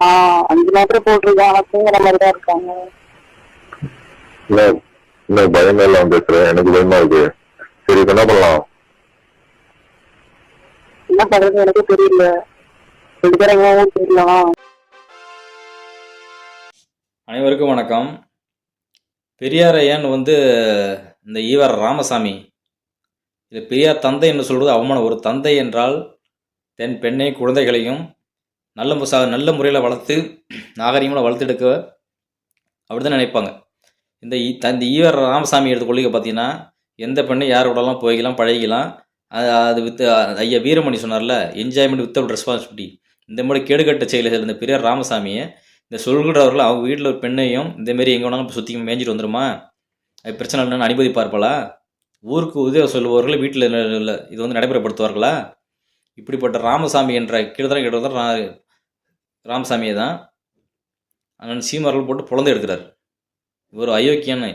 ஆஹ் அஞ்சு மாத்திரை போட்டிருக்கேன் ஆனா தூங்குற மாதிரி தான் இருக்காங்க. இல்ல இல்ல பயமே இல்லாம பேசுறேன் எனக்கு பயமா இருக்கு. சரி இப்ப என்ன பண்ணலாம்? என்ன பண்றது எனக்கு தெரியல. ஊருக்கு போயிடலாம்? அனைவருக்கும் வணக்கம். பெரியார் ஐயான் வந்து இந்த ஈவர் ராமசாமி. இது பெரியார் தந்தை என்று சொல்வது அவமானம். ஒரு தந்தை என்றால் தென் பெண்ணை குழந்தைகளையும் நல்ல நல்ல முறையில் வளர்த்து நாகரிகமாக வளர்த்தெடுக்க அப்படி தான் நினைப்பாங்க. இந்த த- இந்த ஈவர் ராமசாமி எடுத்த கொள்கை பார்த்தீங்கன்னா எந்த பெண்ணை யார் கூடலாம் போய்க்கலாம் பழகிக்கலாம்? அது அது வித் ஐயா வீரமணி சொன்னார்ல என்ஜாய்மெண்ட் வித்தவுட் ரெஸ்பான்சிபிலிட்டி இந்த மாதிரி கேடுகட்ட செயலை செய்த இந்த பெரியார் ராமசாமியை இந்த சொல்கிறவர்கள் அவங்க வீட்டில் ஒரு பெண்ணையும் இந்தமாரி எங்கே வேணாலும் சுற்றி மேய்ஞ்சிட்டு வந்துருமா? அது பிரச்சனை இல்லைன்னு அனுமதி பார்ப்பலா ஊருக்கு உதவி சொல்லுபவர்கள் வீட்டில் இது வந்து நடைமுறைப்படுத்துவார்களா? இப்படிப்பட்ட ராமசாமி என்ற கீழ்தான் கிட்டத்தட்ட ரா- ராமசாமியை தான் அண்ணன் சீமார்கள் போட்டு புலந்து எடுக்கிறார். இவர் அயோக்கியன்னு.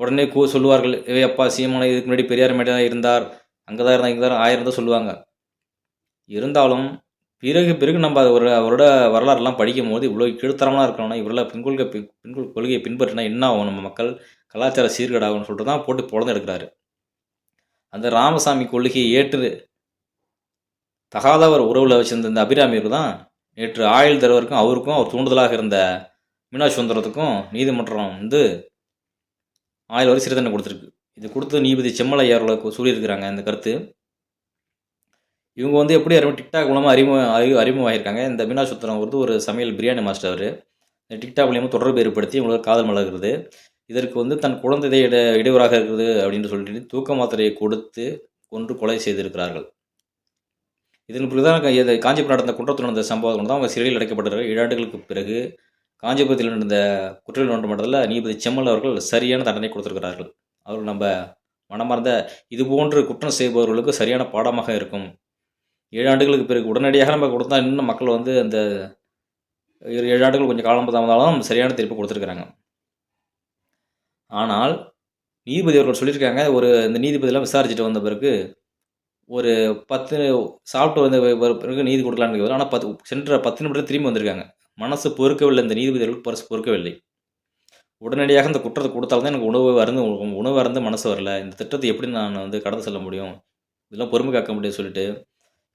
உடனே கூ சொல்லுவார்கள் ஏ அப்பா சீமான இதுக்கு முன்னாடி பெரியார் மேடம் இருந்தார். அங்கே தான் இருந்தார் இங்கே தான் ஆயிரம் தான் சொல்லுவாங்க. இருந்தாலும் பிறகு பிறகு நம்ம ஒரு அவரோட வரலாறுலாம் படிக்கும் போது இவ்வளோ கீழ்த்தரமாக இருக்கணும்னா இவரெல்லாம் பெண் கொள்கை பெண் கொள்கையை பின்பற்றினா என்ன ஆகும்? நம்ம மக்கள் கலாச்சார சீர்கேடாகும்னு சொல்லிட்டு தான் போட்டு புலந்து எடுக்கிறாரு. அந்த ராமசாமி கொள்கையை ஏற்று தகாதவர் உறவில் வச்சிருந்த இந்த அபிராமியர் தான் நேற்று ஆயுள் தருவருக்கும் அவருக்கும் அவர் தூண்டுதலாக இருந்த மீனாட்சி சுந்தரத்துக்கும் நீதிமன்றம் வந்து ஆயுள் வரை சிறுதண்டனை கொடுத்துருக்கு. இது கொடுத்து நீதிபதி செம்மலை அவர்களுக்கு சொல்லியிருக்கிறாங்க இந்த கருத்து. இவங்க வந்து எப்படி அறிமுக டிக்டாக் மூலமாக அறிமுக அறி அறிமுகமாகியிருக்காங்க. இந்த மீனாட்சி சுந்தரம் வந்து ஒரு சமையல் பிரியாணி மாஸ்டர் அவர். இந்த டிக்டாக் மூலியமாக தொடர்பு ஏற்படுத்தி உங்களுக்கு காதல் மலர்கிறது. இதற்கு வந்து தன் குழந்தை இட இடையூறாக இருக்குது அப்படின்னு சொல்லிட்டு தூக்க மாத்திரையை கொடுத்து கொன்று கொலை செய்திருக்கிறார்கள். இதன் பிறகுதான் இது காஞ்சிபுரம் நடந்த குற்றத்தில் நடந்த சம்பவத்தில் தான் அவங்க சிறையில் அடைக்கப்பட்டார்கள் ஏழு ஆண்டுகளுக்கு பிறகு காஞ்சிபுரத்தில் நடந்த குற்றவியல் நீதிமன்றத்தில் நீதிபதி செம்மல் அவர்கள் சரியான தண்டனை கொடுத்திருக்கிறார்கள். அவர்கள் நம்ம மனமார்ந்த இது போன்று குற்றம் செய்பவர்களுக்கு சரியான பாடமாக இருக்கும். ஏழு ஆண்டுகளுக்கு பிறகு உடனடியாக நம்ம கொடுத்தா இன்னும் மக்கள் வந்து அந்த ஏழு ஆண்டுகள் கொஞ்சம் காலம் தாமதாலும் சரியான தீர்ப்பு கொடுத்துருக்குறாங்க. ஆனால் நீதிபதி அவர்கள் சொல்லியிருக்காங்க ஒரு இந்த நீதிபதியெலாம் விசாரிச்சுட்டு வந்த பிறகு ஒரு பத்து சாப்பிட்டு வந்த பிறகு நீதி கொடுக்கலான்னு ஆனால் பத்து சென்ற பத்து நிமிடத்தில் திரும்பி வந்திருக்காங்க. மனசு பொறுக்கவில்லை இந்த நீதிபதிகளுக்கு பரிசு பொறுக்கவில்லை. உடனடியாக இந்த குற்றத்தை கொடுத்தால்தான் எனக்கு உணவு அருந்து உணவு அருந்து மனசு வரல. இந்த திட்டத்தை எப்படி நான் வந்து கடந்து செல்ல முடியும்? இதெல்லாம் பொறுமை காக்க முடியும்னு சொல்லிட்டு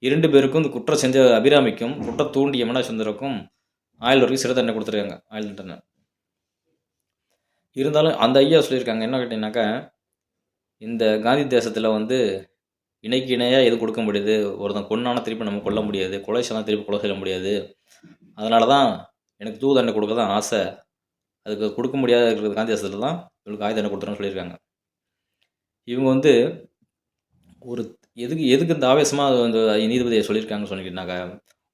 இரண்டு பேருக்கும் இந்த குற்றம் செஞ்ச அபிராமிக்கும் குற்றம் தூண்டிய மன சுந்தரக்கும் ஆயுள் வரைக்கும் சிறு தண்டனை கொடுத்துருக்காங்க ஆயுள் தண்டனை. இருந்தாலும் அந்த ஐயா சொல்லியிருக்காங்க என்ன கேட்டிங்கனாக்கா இந்த காந்தி தேசத்தில் வந்து இணைக்கு இணையாக எது கொடுக்க முடியுது? ஒருத்தன் கொண்டான திருப்பி நம்ம கொல்ல முடியாது. கொலை செய்யலாம் திருப்பி கொலை செய்ய முடியாது. அதனால தான் எனக்கு தூதண்டை தண்டனை கொடுக்க தான் ஆசை. அதுக்கு கொடுக்க முடியாத இருக்கிறது காந்தி தேசத்தில் தான் இவங்களுக்கு ஆயுத தண்டனை கொடுத்துருன்னு சொல்லியிருக்காங்க. இவங்க வந்து ஒரு எதுக்கு எதுக்கு இந்த ஆவேசமாக அந்த நீதிபதியை சொல்லியிருக்காங்கன்னு சொன்னீங்கன்னாக்கா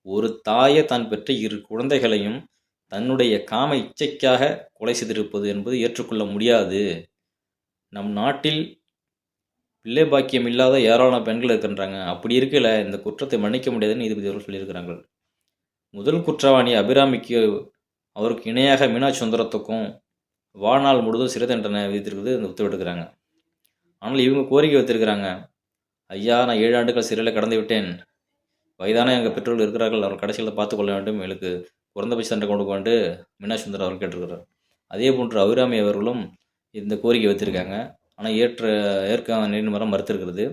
ஒரு தாயை தான் பெற்ற இரு குழந்தைகளையும் தன்னுடைய காம இச்சைக்காக கொலை செய்திருப்பது என்பது ஏற்றுக்கொள்ள முடியாது. நம் நாட்டில் பிள்ளை பாக்கியம் இல்லாத ஏராளமான பெண்கள் இருக்கின்றாங்க அப்படி இருக்கல இந்த குற்றத்தை மன்னிக்க முடியாதுன்னு நீதிபதி அவர்கள் சொல்லியிருக்கிறாங்க. முதல் குற்றவாளி அபிராமிக்கு அவருக்கு இணையாக மீனாட்சி சுந்தரத்துக்கும் வாழ்நாள் முழுவதும் சிறை தண்டனை விதித்திருக்கிறது இந்த உத்தரவிடுக்கிறாங்க ஆனால் இவங்க கோரிக்கை வைத்திருக்கிறாங்க. ஐயா நான் ஏழு ஆண்டுகள் சிறையில் கடந்து விட்டேன். வயதான எங்கள் பெற்றோர்கள் இருக்கிறார்கள். அவர் கடைசியில் பார்த்து கொள்ள வேண்டும். எங்களுக்கு குறைந்தபட்ச தண்டனை கொண்டு கொண்டு மீனாட்சி சுந்தரம் அவர் கேட்டிருக்கிறார். அதே போன்று அபிராமி அவர்களும் இந்த கோரிக்கை வைத்திருக்காங்க. ஆனால் ஏற்ற ஏற்க நீதிமன்றம் மறுத்திருக்கிறது.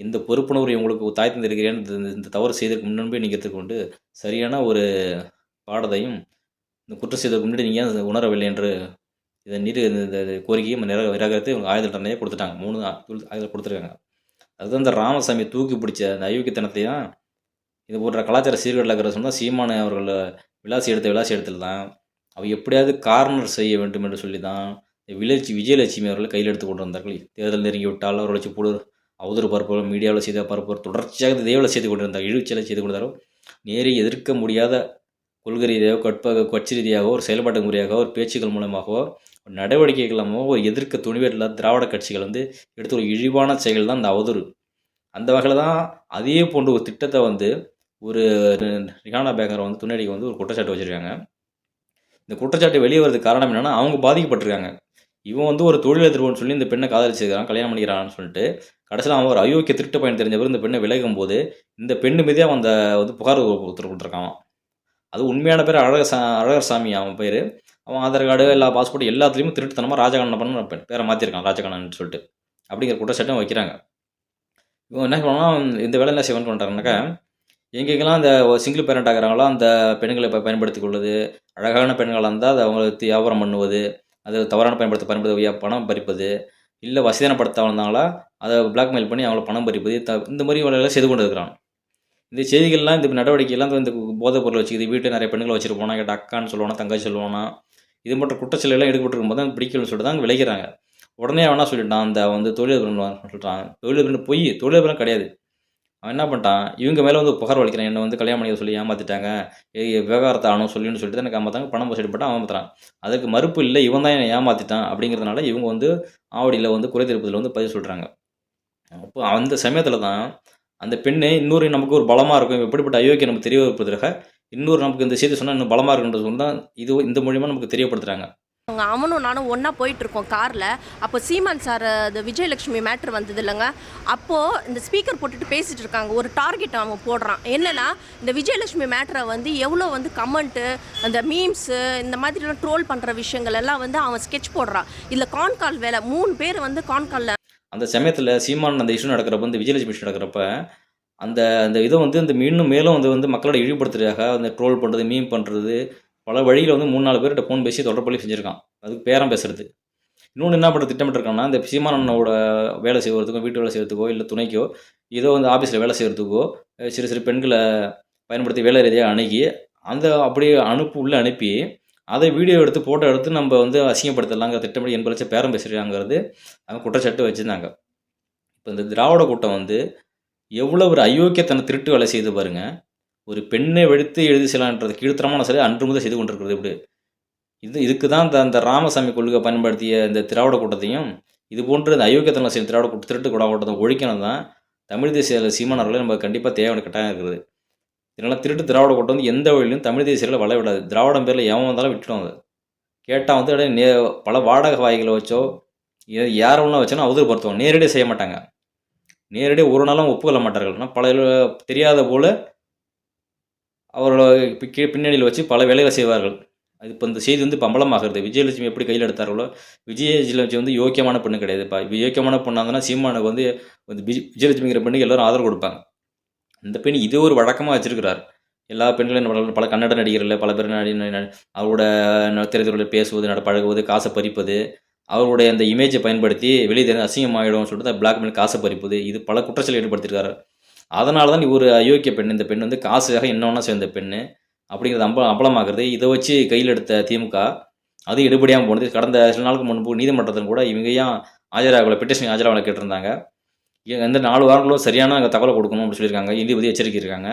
இந்த பொறுப்புணர்வு உங்களுக்கு தாய் தந்திருக்கிறேன். இந்த இந்த தவறு செய்ததற்கு முன்பே நீங்கள் எடுத்துக்கொண்டு சரியான ஒரு பாடத்தையும் இந்த குற்றம் செய்ததுக்கு முன்னாடி நீங்கள் உணரவில்லை என்று இதை நீர் இந்த கோரிக்கையும் கோரிக்கையை நிற நிராகரித்து இவங்க ஆயுத தண்டனையை கொடுத்துட்டாங்க. மூணு ஆயுதம் கொடுத்துருக்காங்க. அதுதான் இந்த ராமசாமி தூக்கி பிடிச்ச அந்த அயோக்கியத்தனத்தையும் இது போன்ற கலாச்சார சீர்கேடில் சொன்னால் சீமானை அவர்கள் விளாசி எடுத்த விளாசி இடத்துல தான் அவள் எப்படியாவது கார்னர் செய்ய வேண்டும் என்று சொல்லி தான் விலட்சி விஜயலட்சுமி அவர்கள் கையில் எடுத்து கொண்டு வந்தார்கள். தேர்தல் நெருங்கிவிட்டால் விட்டால் அவர்கள் வச்சு அவதூறு பரப்புவர் மீடியாவில் செய்த பரப்புவர் தொடர்ச்சியாக இந்த தேவலை செய்து கொண்டிருந்தார். இழுச்சலை செய்து கொண்டிருந்தாரோ நேரே எதிர்க்க முடியாத கொள்கை ரீதியாகவோ கட்ப கட்சி ரீதியாகவோ ஒரு செயல்பாட்டு முறையாகவோ ஒரு பேச்சுக்கள் மூலமாகவோ ஒரு நடவடிக்கைகள் ஒரு எதிர்க்க துணிவில்ல திராவிட கட்சிகள் வந்து எடுத்த ஒரு இழிவான செயல் தான் இந்த அவதூறு. அந்த வகையில் தான் அதே போன்ற ஒரு திட்டத்தை வந்து ஒரு ரிஹானா பேங்கர் வந்து துணடிக்கு வந்து ஒரு குற்றச்சாட்டு வச்சுருக்காங்க. இந்த குற்றச்சாட்டு வெளியே வரதுக்கு காரணம் என்னென்னா அவங்க பாதிக்கப்பட்டிருக்காங்க. இவன் வந்து ஒரு தொழில் எதிர்ப்புன்னு சொல்லி இந்த பெண்ணை காதலிச்சிருக்கான் கல்யாணம் பண்ணிக்கிறான்னு சொல்லிட்டு. கடைசியில் அவன் ஒரு அயோக்கிய திருட்டு பயன் தெரிஞ்சவர் இந்த பெண்ணை விலகும் போது இந்த பெண்ணு மீதே அவன் அந்த வந்து புகார் உத்தரவு கொடுத்துருக்கான் அது உண்மையான பேர் அழக சா அழகர் சாமி அவன் பேர். அவன் ஆதார் கார்டு எல்லா பாஸ்போர்ட் எல்லாத்துலேயுமே திருட்டுத்தனமாக ராஜகண்ணன் பண்ண பேரை மாற்றிருக்கான் ராஜகண்ணன் சொல்லிட்டு. அப்படிங்கிற குற்றச்சாட்டும் வைக்கிறாங்க. இவன் என்ன பண்ணுவான் இந்த வேலை என்ன செய்வன் பண்ணுறாங்கனாக்கா எங்கெங்கெல்லாம் அந்த சிங்கிள் பேரண்ட் ஆகிறாங்களோ அந்த பெண்களை இப்போ கொள்வது அழகான பெண்களாக இருந்தால் அதை அவங்களுக்கு வியாபாரம் பண்ணுவது அது தவறான பயன்படுத்த பயன்படுத்த பணம் பறிப்பது இல்லை வசதியான படுத்த வந்தாங்களா அதை பிளாக்மெயில் பண்ணி அவங்கள பணம் பறிப்பது த இந்த மாதிரி வேலையெல்லாம் செய்து கொண்டு இருக்கிறான் இந்த செய்திகள்லாம் இந்த நடவடிக்கையெல்லாம் இந்த போதைப் பொருள் வச்சுக்கிது வீட்டில் நிறைய பெண்களை வச்சுட்டு போனால் கேட்ட அக்கான்னு சொல்லுவானா தங்கச்சி சொல்லுவானா இது மட்டும் குற்றச்செயலாம் ஈடுபட்டு போது தான் பிடிக்கலன்னு சொல்லிட்டு தான் விளைக்கிறாங்க உடனே அவனா சொல்லிட்டான் அந்த வந்து தொழிலதிபர் சொல்லிட்டான் தொழிலதிபர் பொய் தொழிலதிபரம் கிடையாது. அவன் என்ன பண்ணிட்டான்? இவங்க மேலே வந்து புகார் வலிக்கிறான் என்னை வந்து கல்யாணம் பண்ணி சொல்லி ஏமாத்திட்டாங்க. விவகாரத்தை ஆனும் சொல்லின்னு சொல்லிட்டு தான் எனக்கு ஏமாத்தாங்க பணம் வசூல் போட்டு ஏமாத்துறான் அதுக்கு மறுப்பு இல்லை. இவன் தான் என்னை ஏமாத்திட்டான் அப்படிங்கிறதுனால இவங்க வந்து ஆவடியில் வந்து குறை தீர்ப்பதில் வந்து பதிவு சொல்கிறாங்க அப்போ அந்த சமயத்தில் தான் அந்த பெண்ணு இன்னொரு நமக்கு ஒரு பலமாக இருக்கும். எப்படிப்பட்ட அயோக்கியம் நமக்கு தெரிய வைப்பதற்காக இன்னொரு நமக்கு இந்த செய்தி சொன்னால் இன்னும் பலமாக இருக்குன்றது சொல்லி தான் இது இந்த மூலியமாக நமக்கு தெரியப்படுத்துகிறாங்க அவங்க அவனும் நானும் ஒன்றா போயிட்டுருக்கோம் காரில். அப்போ சீமான் சார் அது விஜயலட்சுமி மேட்ரு வந்தது இல்லைங்க. அப்போது இந்த ஸ்பீக்கர் போட்டுட்டு பேசிட்டு இருக்காங்க. ஒரு டார்கெட் அவன் போடுறான். என்னென்னா இந்த விஜயலட்சுமி மேட்ரை வந்து எவ்வளோ வந்து கமெண்ட்டு அந்த மீம்ஸு இந்த மாதிரிலாம் ட்ரோல் பண்ணுற விஷயங்கள் எல்லாம் வந்து அவன் ஸ்கெட்ச் போடுறான். இதில் கான்கால் வேலை. மூணு பேர் வந்து கான்காலில் அந்த சமயத்தில் சீமான் அந்த இஷ்யூ நடக்கிறப்ப இந்த விஜயலட்சுமி இஷ்யூ நடக்கிறப்ப அந்த அந்த இதை வந்து இந்த மீண்டும் மேலும் வந்து வந்து மக்களோட இழிவுபடுத்துறதுக்காக அந்த ட்ரோல் பண்ணுறது மீம் பண்ணுறது பல வழியில் வந்து மூணு நாலு பேர்கிட்ட ஃபோன் பேசி தொடர்பு செஞ்சுருக்கான். அதுக்கு பேரம் பேசுறது. இன்னொன்று என்ன பண்ண திட்டமிட்டிருக்காங்கன்னா இந்த சீமானனோட வேலை செய்வதுக்கோ வீட்டு வேலை செய்கிறதுக்கோ இல்லை துணைக்கோ ஏதோ வந்து ஆஃபீஸில் வேலை செய்கிறதுக்கோ சிறு சிறு பெண்களை பயன்படுத்தி வேலை ரீதியாக அணுகி அந்த அப்படியே அனுப்பு உள்ளே அனுப்பி அதை வீடியோ எடுத்து ஃபோட்டோ எடுத்து நம்ம வந்து அசிங்கப்படுத்தலாங்க திட்டமிட்டு எண்பது லட்சம் பேரம் பேசுகிறாங்கிறது அவங்க குற்றச்சாட்டு வச்சுருந்தாங்க. இப்போ இந்த திராவிட கூட்டம் வந்து எவ்வளோ ஒரு அயோக்கியத்தனை திருட்டு வேலை செய்து பாருங்கள் ஒரு பெண்ணை வெடித்து எழுதி செய்யலான்றது கீழ்த்தரமான சிலை அன்று முதல் செய்து கொண்டிருக்கிறது இப்படி. இது இதுக்கு தான் இந்த அந்த ராமசாமி கொள்கை பயன்படுத்திய இந்த திராவிட கூட்டத்தையும் இது போன்ற இந்த அயோக்கியத்தனம் செய்யும் திராவிட கூட்ட திருட்டு கூட கூட்டத்தை ஒழிக்கணும் தான் தமிழ் தேசிய சீமானவர்களை நம்ம கண்டிப்பாக தேவையான கட்டாயம் இருக்குது. இதனால் திருட்டு திராவிட கூட்டம் வந்து எந்த வழியிலும் தமிழ் தேசியர்களை வளவிடாது திராவிடம் பேரில் எவன் வந்தாலும் விட்டுடும் அது. கேட்டால் வந்து நே பல வாடகை வாய்களை வச்சோ யார் ஒன்றா வச்சாலும் அவதூறுபடுத்துவாங்க. நேரடியாக செய்ய மாட்டாங்க. நேரடியாக ஒரு நாளும் ஒப்புக்கொள்ள மாட்டார்கள். ஆனால் பல தெரியாத போல் அவரோட பி- பின்னணியில் வச்சு பல வேலைகளை செய்வார்கள். அது இப்போ இந்த செய்தி வந்து பம்பலமாகிறது. விஜயலட்சுமி எப்படி கையில் எடுத்தார்களோ விஜயலட்சுமி வந்து யோக்கியமான பெண்ணு கிடையாதுப்பா யோக்கியமான பொண்ணாக இருந்தால் சீமானுக்கு வந்து விஜய் விஜயலட்சுமிங்கிற பெண்ணுக்கு எல்லாரும் ஆதரவு கொடுப்பாங்க. இந்த பெண் இது ஒரு வழக்கமாக வச்சிருக்கிறார். எல்லா பெண்களும் பல கன்னட நடிகர்கள் பல பேர் நடி அவரோட திரைத்துறையில் பேசுவது நட பழகுவது காசை பறிப்பது அவருடைய அந்த இமேஜை பயன்படுத்தி வெளியே தெரிஞ்சு அசிங்கமாயிடும் சொல்லிட்டு பிளாக்மெயில் காசை பறிப்பது இது பல குற்றச்சல் ஈடுபடுத்திருக்காரு அதனால தான் ஒரு அயோக்கிய பெண் இந்த பெண் வந்து காசுக்காக என்ன சேர்ந்த பெண்ணு. அப்படிங்கிறது அம்ப அம்பலமாக்குறது. இதை வச்சு கையில் எடுத்த திமுக அது எடுபடியாமல் போனது. கடந்த சில நாளுக்கு முன்பு நீதிமன்றத்தில் கூட இவங்க ஏன் ஆஜராகல பெட்டிஷன் ஆஜராகல கேட்டிருந்தாங்க. ஏன் எந்த நாலு வாரங்களும் சரியான அங்கே தகவலை கொடுக்கணும் அப்படின்னு சொல்லியிருக்காங்க. நீதிபதி எச்சரிக்கை இருக்காங்க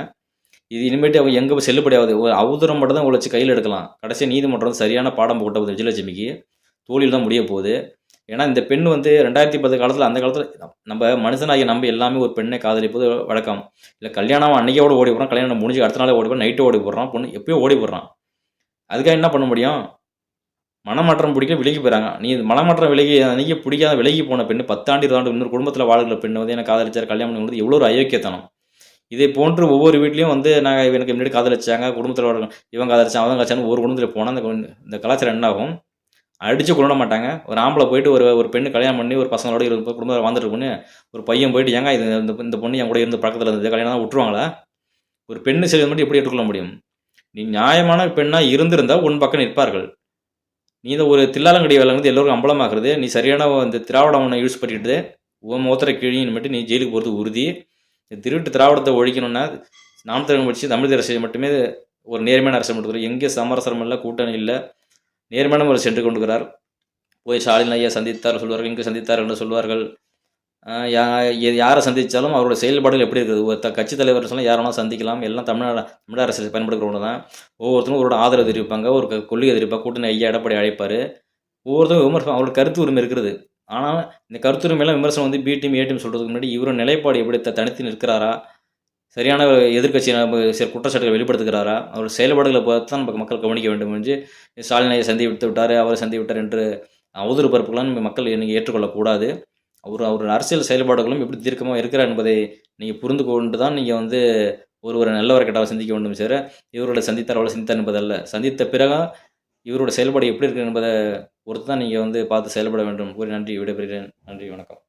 இது இனிமேட்டு அவங்க எங்கே செல்லுபடியாவது ஒரு அவதூறம் மட்டும் தான் உங்களை வச்சு கையில் எடுக்கலாம். கடைசியாக நீதிமன்றம் சரியான பாடம் போட்ட விஜயலட்சுமிக்கு. தோழியில் தான் முடிய போகுது. ஏன்னா இந்த பெண் வந்து ரெண்டாயிரத்தி பத்து காலத்தில் அந்த காலத்தில் நம்ம மனுஷனாகிய நம்ம எல்லாமே ஒரு பெண்ணை காதலிப்பது வழக்கம். இல்லை கல்யாணம் அன்னைக்கோட ஓடி போடுறான் கல்யாணம் முடிஞ்சு அடுத்த நாளே ஓடி போடுறான் நைட்டு ஓடி போடுறான் பொண்ணு எப்பயோ ஓடி போடுறான் அதுக்காக என்ன பண்ண முடியும்? மனமாற்றம் பிடிக்க விலகி போயிறாங்க. நீ மனமாற்றம் விலகி அன்னைக்கு பிடிக்காத விலகி போன பெண்ணு பத்தாண்டு இருபதாண்டு இன்னொரு குடும்பத்தில் வாழ்கிற பெண்ணு வந்து எனக்கு காதலிச்சார்? கல்யாணம் பண்ணுறது எவ்வளோ ஒரு அயோக்கியத்தனம். இதே போன்று ஒவ்வொரு வீட்லேயும் வந்து நாங்கள் எனக்கு முன்னாடி காதலிச்சாங்க குடும்பத்தில் இவன் காதலிச்சான் அவன் காதலிச்சான்னு ஒரு குடும்பத்தில் போனால் அந்த இந்த கலாச்சாரம் என்ன அடித்து கொள்ள மாட்டாங்க. ஒரு ஆம்பளை போயிட்டு ஒரு ஒரு பெண்ணு கல்யாணம் பண்ணி ஒரு பசங்களோட இருபது குடும்பத்தில் வாழ்ந்துட்டு பொண்ணு ஒரு பையன் போயிட்டு ஏங்க இது இந்த இந்த பொண்ணு என் கூட இருந்து பக்கத்தில் இருந்தது கல்யாணம் தான் விட்டுருவாங்களா? ஒரு பெண்ணு செய்வது மட்டும் எப்படி எடுத்துக்கொள்ள முடியும்? நீ நியாயமான பெண்ணாக இருந்திருந்தால் உன் பக்கம் நிற்பார்கள். நீ இந்த ஒரு தில்லாலங்கடி வேலை வந்து எல்லோருக்கும் அம்பலமாக்குறது நீ சரியான இந்த திராவிடம் ஒன்று யூஸ் பண்ணிட்டு உன் மோத்திர கிழின்னு மட்டும் நீ ஜெயிலுக்கு போகிறது உறுதி. இந்த திருட்டு திராவிடத்தை ஒழிக்கணும்னா நாம் தமிழ் படிச்சு தமிழ் மட்டுமே ஒரு நேர்மையான அரசு மட்டும் எங்கே சமரசரம் இல்லை கூட்டணி இல்லை நேர்மையான அவர் சென்று கொண்டுகிறார். போய் ஸ்டாலின் ஐயா சந்தித்தார் சொல்வார்கள் இங்கு சந்தித்தார் என்று சொல்வார்கள். யா- யாரை சந்தித்தாலும் அவரோட செயல்பாடுகள் எப்படி இருக்குது? ஒரு கட்சி தலைவர் சொன்னால் யாரை சந்திக்கலாம். எல்லாம் தமிழ்நாடு தமிழக அரசு பயன்படுத்துகிறவங்க தான். ஒவ்வொருத்தரும் அவரோட ஆதரவு தெரிவிப்பாங்க ஒரு கொள்கை தெரிவிப்பாங்க கூட்டணி ஐயா எடப்பாடி அழைப்பார். ஒவ்வொருத்தரும் விமர்சனம் அவரோட கருத்து உரிமை இருக்கிறது. ஆனால் இந்த கருத்துரிமையெல்லாம் விமர்சனம் வந்து பி டீம் ஏ டீம் சொல்கிறதுக்கு முன்னாடி இவரோட நிலைப்பாடு எப்படி தனித்து நிற்கிறாரா? சரியான எதிர்கட்சி சில குற்றச்சாட்டுகளை வெளிப்படுத்துகிறாரா? அவர் செயல்பாடுகளை பார்த்து தான் நமக்கு மக்கள் கவனிக்க வேண்டும் என்று ஸ்டாலினை சந்தி விட்டு விட்டார் அவரை சந்தி விட்டார் என்று அவதூறு பரப்புகளாம் நம்ம மக்கள் நீங்கள் ஏற்றுக்கொள்ளக்கூடாது. அவர் அவர் அரசியல் செயல்பாடுகளும் எப்படி தீர்க்கமாக இருக்கிறார் என்பதை நீங்கள் புரிந்து கொண்டு தான் நீங்கள் வந்து ஒருவரை நல்லவர் கெட்டவர் சிந்திக்க வேண்டும் சார் இவரோட சந்தித்தார் அவ்வளோ சிந்தித்தார் என்பதல்ல. சந்தித்த பிறகு இவரோட செயல்பாடு எப்படி இருக்கு என்பதை பொறுத்து தான் நீங்கள் வந்து பார்த்து செயல்பட வேண்டும். கூறி நன்றி விடைபெறுகிறேன். நன்றி வணக்கம்.